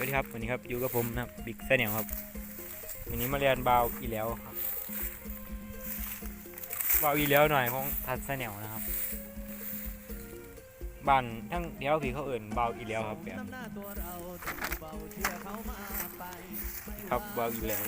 สวัสดีครับวันนี้ครับอยู่กับผมนะครับบิ๊กแซนเนลครับวันนี้มาเรียนบาวอีแล้วครับบาวอีแล้วหน่อยของทัดแซนเนลนะครับบ้านทั้งเดียวพี่เขาเอิ่นบาวอีแล้วครับแบบครับบาวอีแล้ว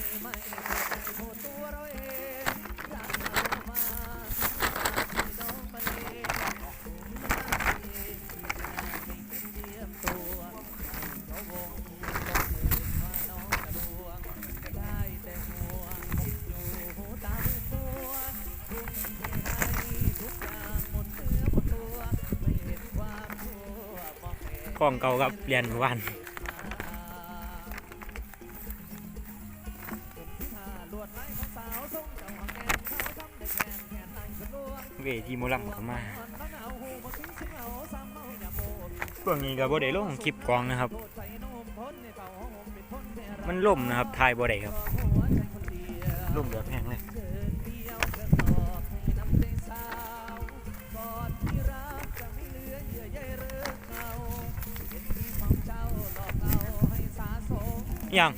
ล้องเก่าครับเรียนวันเวทีโมลัมเข้ามาช่วงนี้ก็บ่ได้ลงคลิปกองนะครับ มันล่มนะครับทายบ่ได้ครับล่มแบบแห้งเลย ยัง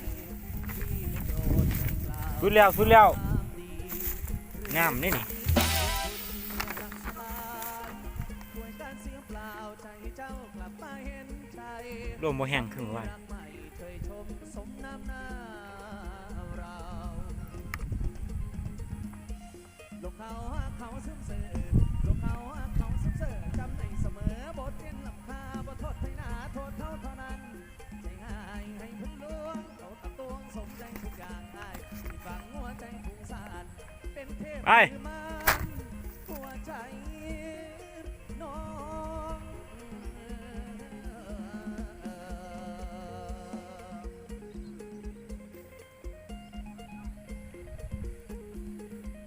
สุดแล้วสุดแล้วงามนี่นี่ลมบ่แห้งขึ้นว่า ไป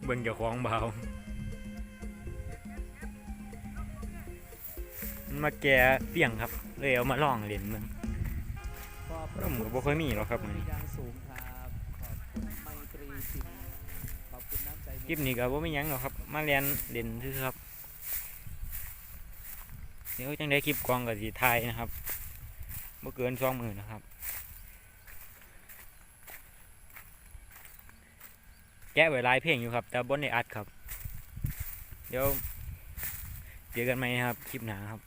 เบิ่งเจ้าของเบามันมาแก่เปียงครับ เลยเอามาลองเล่นมึงก็หมูบ่ค่อยมีหรอกครับมื้อนี้อย่างสูง คุณน้ำใจคลิปนี้ก็บ่มีหยังหรอกครับ มาเรียนเล่นซื่อๆครับ เดี๋ยวจังได้คลิปกองกับสีไทยนะครับบ่เกินสองหมื่นนะครับ แกะไว้หลายเพลงอยู่ครับ แต่บ่ได้อัดครับ เดี๋ยวเจอกันใหมครับ คลิปหน้าครับ